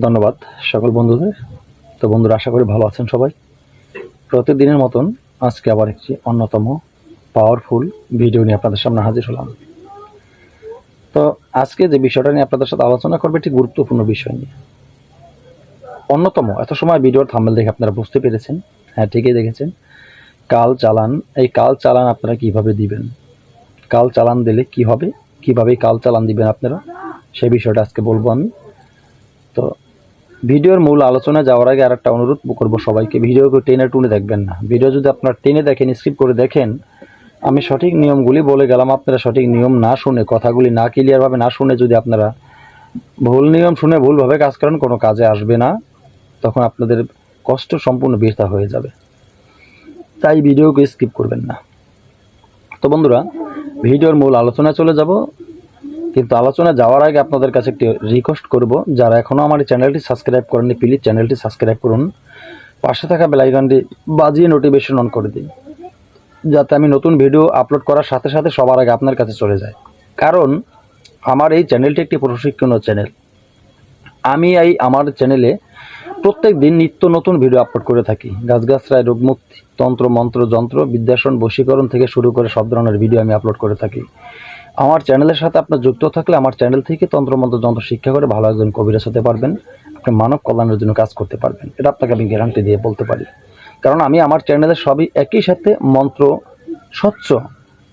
ধন্যবাদ সকল বন্ধুদের। তো বন্ধুরা, আশা করি ভালো আছেন সবাই। প্রতিদিনের মতন আজকে আবার একটি অন্যতম পাওয়ারফুল ভিডিও নিয়ে আপনাদের সামনে হাজির হলাম। তো আজকে যে বিষয়টা নিয়ে আপনাদের সাথে আলোচনা করবে একটি গুরুত্বপূর্ণ বিষয় নিয়ে। অন্যতম, এত সময় ভিডিওর থাম্বেল দেখে আপনারা বুঝতে পেরেছেন। হ্যাঁ ঠিকই দেখেছেন। কাল চালান, এই কাল চালান আপনারা কীভাবে দিবেন? কাল চালান দিলে কি হবে? কীভাবে কাল চালান দিবেন আপনারা? সেই বিষয়টা আজকে বলব আমি। তো ভিডিওর মূল আলোচনায় যাওয়ার আগে আর একটা অনুরোধ করব সবাইকে। ভিডিওকে টেনে টুনে দেখবেন না। ভিডিও যদি আপনার টেনে দেখেন, স্কিপ করে দেখেন, আমি সঠিক নিয়মগুলি বলে গেলাম। আপনারা সঠিক নিয়ম না শুনে, কথাগুলি না ক্লিয়ারভাবে না শুনে যদি আপনারা ভুল নিয়ম শুনে ভুলভাবে কাজ করেন, কোনো কাজে আসবে না। তখন আপনাদের কষ্ট সম্পূর্ণ বৃথা হয়ে যাবে। তাই ভিডিওকে স্কিপ করবেন না। তো বন্ধুরা, ভিডিওর মূল আলোচনা চলে যাব। কিন্তু আলোচনা যাওয়ার আগে আপনাদের কাছে একটি রিকোয়েস্ট করব। যারা এখনও আমার চ্যানেলটি সাবস্ক্রাইব করেননি প্লিজ চ্যানেলটি সাবস্ক্রাইব করুন। পাশে থাকা বেলাইকনটি বাজিয়ে নোটিফিকেশন অন করে দিন। যাতে আমি নতুন ভিডিও আপলোড করার সাথে সাথে সবার আগে আপনার কাছে চলে যায়। কারণ, আমার এই চ্যানেলটি একটি প্রশিক্ষণ চ্যানেল আমি এই আমার চ্যানেলে প্রত্যেক দিন নিত্য নতুন ভিডিও আপলোড করে থাকি। গাছগাছরায় রোগমুক্তি, তন্ত্র, মন্ত্র, যন্ত্র, বিদ্যাসন, বশীকরণ থেকে শুরু করে সব ধরনের ভিডিও আমি আপলোড করে থাকি। আমার চ্যানেলের সাথে আপনার যুক্ত থাকলে আমার চ্যানেল থেকে তন্ত্রমন্ত্র যন্ত্র শিক্ষা করে ভালো একজন কবিরাজ হতে পারবেন। আপনি মানব কল্যাণের জন্য কাজ করতে পারবেন। এটা আপনাকে আমি গ্যারান্টি দিয়ে বলতে পারি। কারণ আমি আমার চ্যানেলে সবই একই সাথে মন্ত্র, স্বচ্ছ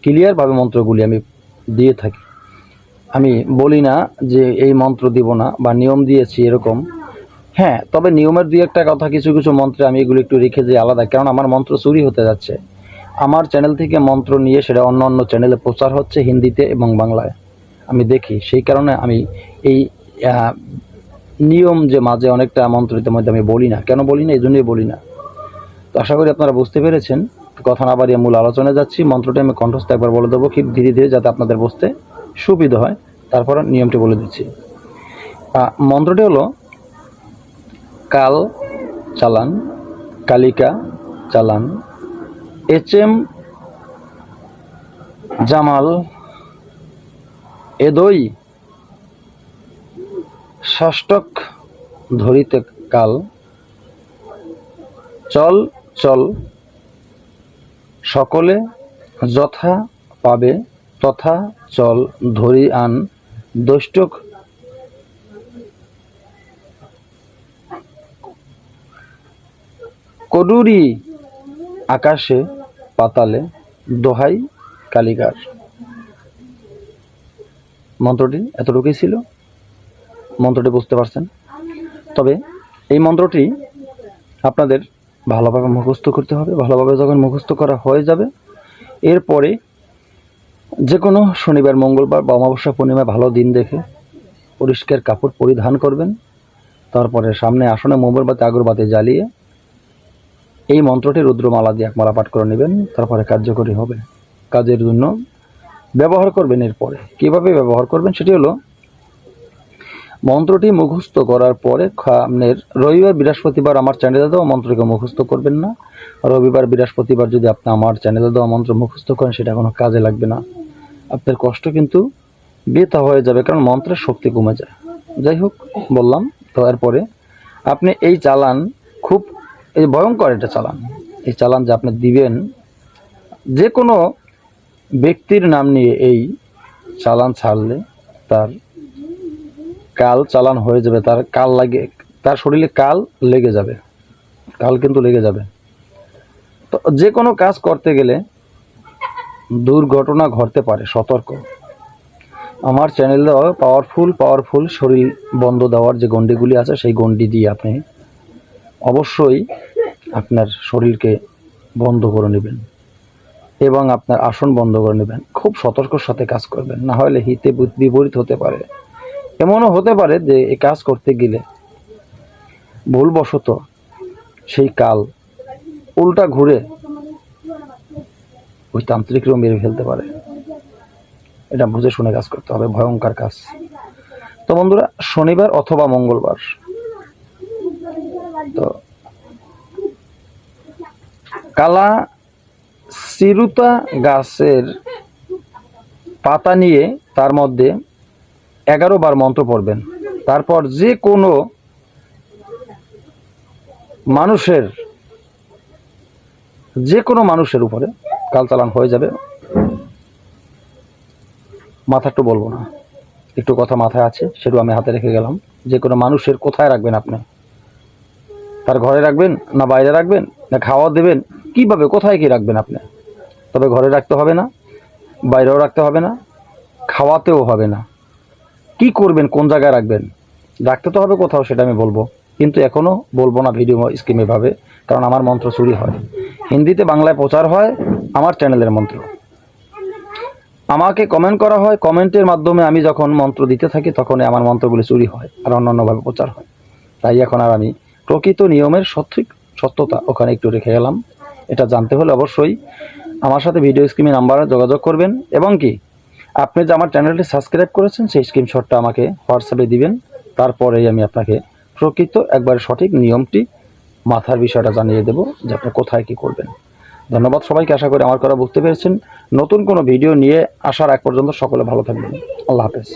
ক্লিয়ারভাবে মন্ত্রগুলি আমি দিয়ে থাকি। আমি বলি না যে এই মন্ত্র দিব না বা নিয়ম দিয়েছি এরকম। হ্যাঁ তবে নিয়মের দুই একটা কথা কিছু কিছু মন্ত্রে আমি এগুলো একটু রেখে যাই আলাদা। কারণ আমার মন্ত্র চুরি হতে যাচ্ছে। আমার চ্যানেল থেকে মন্ত্র নিয়ে সেটা অন্য অন্য চ্যানেলে প্রচার হচ্ছে হিন্দিতে এবং বাংলায়। আমি দেখি, সেই কারণে আমি এই নিয়ম যে মাঝে অনেকটা মন্ত্রিতের মধ্যে আমি বলি না। কেন বলি না? এই জন্যই বলি না। তো আশা করি আপনারা বুঝতে পেরেছেন। কথা না বাড়িয়ে মূল আলোচনায় যাচ্ছি। মন্ত্রটা আমি কণ্ঠস্থ একবার বলে দেবো। কি ধীরে ধীরে যাতে আপনাদের বুঝতে সুবিধা হয়। তারপর নিয়মটি বলে দিচ্ছি। মন্ত্রটি হলো, কাল চালান, কালিকা চালান এইচ এম জামাল এদই ষষ্ঠক ধরিতে কাল। চল চল, সকলে যথা পাবে, তথা চল, ধরি আন। দৈষ্টক কডুরি আকাশে পাতালে দোহাই কালিকার মন্ত্রটি এতটুকুই ছিল। মন্ত্রটি বুঝতে পারছেন। তবে এই মন্ত্রটি আপনাদের ভালোভাবে মুখস্থ করতে হবে। ভালোভাবে যখন মুখস্থ করা হয়ে যাবে, এরপরে যে কোনো শনিবার, মঙ্গলবার বা অমাবস্যা পূর্ণিমা ভালো দিন দেখে পরিষ্কার কাপড় পরিধান করবেন। তারপরে সামনে আসনে মোমবাতি, আগরবাতি জ্বালিয়ে এই মন্ত্রটি রুদ্রমালা দিয়ে একমালা পাঠ করে নেবেন, তারপরে কার্যকরী হবে। কাজের জন্য ব্যবহার করবেন এরপরে। কীভাবে ব্যবহার করবেন সেটি হলো, মন্ত্রটি মুখস্থ করার পরে আপনার রবিবার, বৃহস্পতিবার আমার চ্যানেলে দেওয়া মন্ত্রকে মুখস্থ করবেন না। রবিবার, বৃহস্পতিবার যদি আপনি আমার চ্যানেলে দেওয়া মন্ত্র মুখস্থ করেন, সেটা কোনো কাজে লাগবে না। আপনার কষ্ট কিন্তু বৃথা হয়ে যাবে, কারণ মন্ত্রের শক্তি কমে যায়। যাই হোক, বললাম তো এরপরে আপনি এই চালান খুব এই যে ভয়ঙ্কর এটা চালান। এই চালান যে আপনি দিবেন যে কোনো ব্যক্তির নাম নিয়ে এই চালান ছাড়লে তার কাল চালান হয়ে যাবে, তার কাল লাগে, তার শরীরে কাল লেগে যাবে, কাল কিন্তু লেগে যাবে। তো যে কোনো কাজ করতে গেলে দুর্ঘটনা ঘটতে পারে, সতর্ক। আমার চ্যানেল পাওয়ারফুল পাওয়ারফুল শরীর বন্ধ দেওয়ার যে গন্ডিগুলি আছে, সেই গন্ডি দিয়ে আপনি অবশ্যই আপনার শরীরকে বন্ধ করে নেবেন এবং আপনার আসন বন্ধ করে নেবেন। খুব সতর্কর সাথে কাজ করবেন। না হলে হিতে বিপরীত হতে পারে। এমনও হতে পারে যে এ কাজ করতে গেলে ভুলবশত সেই কাল উল্টা ঘুরে ওই তান্ত্রিক তান্ত্রিকরাও মেরে ফেলতে পারে। এটা বুঝে শুনে কাজ করতে হবে। ভয়ঙ্কর কাজ। তো বন্ধুরা, শনিবার অথবা মঙ্গলবার তো কালা সিরুতা গাছের পাতা নিয়ে তার মধ্যে এগারো বার মন্ত্র পড়বেন। তারপর যে কোনো মানুষের, যে কোনো মানুষের উপরে কাল চালান হয়ে যাবে। মাথা একটু বলব না। একটু কথা মাথায় আছে সেটু আমি হাতে রেখে গেলাম। যে কোনো মানুষের কোথায় রাখবেন আপনি? তার ঘরে রাখবেন, না বাইরে রাখবেন, না খাওয়া দেবেন, কীভাবে, কোথায় কি রাখবেন আপনি? তবে ঘরে রাখতে হবে না, বাইরেও রাখতে হবে না, খাওয়াতেও হবে না। কি করবেন, কোন জায়গায় রাখবেন? রাখতে তো হবে কোথাও, সেটা আমি বলব। কিন্তু এখনও বলব না ভিডিও স্কিমে ভাবে, কারণ আমার মন্ত্র চুরি হয়। হিন্দিতে বাংলায় প্রচার হয় আমার চ্যানেলের মন্ত্র। আমাকে কমেন্ট করা হয় কমেন্টের মাধ্যমে আমি যখন মন্ত্র দিতে থাকি, তখনই আমার মন্ত্রগুলি চুরি হয় আর অন্যান্যভাবে প্রচার হয়। তাই এখন আর আমি প্রকৃত নিয়মের সঠিক সত্যতা ওখানে একটু রেখে গেলাম। এটা জানতে হলে অবশ্যই আমার সাথে ভিডিও স্ক্রিমে নাম্বারে যোগাযোগ করবেন এবং কি, আপনি যে আমার চ্যানেলটি সাবস্ক্রাইব করেছেন সেই স্ক্রিনশটটা আমাকে হোয়াটসঅ্যাপে দিবেন। তারপরেই আমি আপনাকে প্রকৃত একবারে সঠিক নিয়মটি মাথার বিষয়টা জানিয়ে দেব যে আপনি কোথায় কি করবেন। ধন্যবাদ সবাইকে, আশা করি আমার কথা বুঝতে পেরেছেন। নতুন কোনো ভিডিও নিয়ে আসার এক পর্যন্ত সকলে ভালো থাকবেন। আল্লাহ হাফেজ।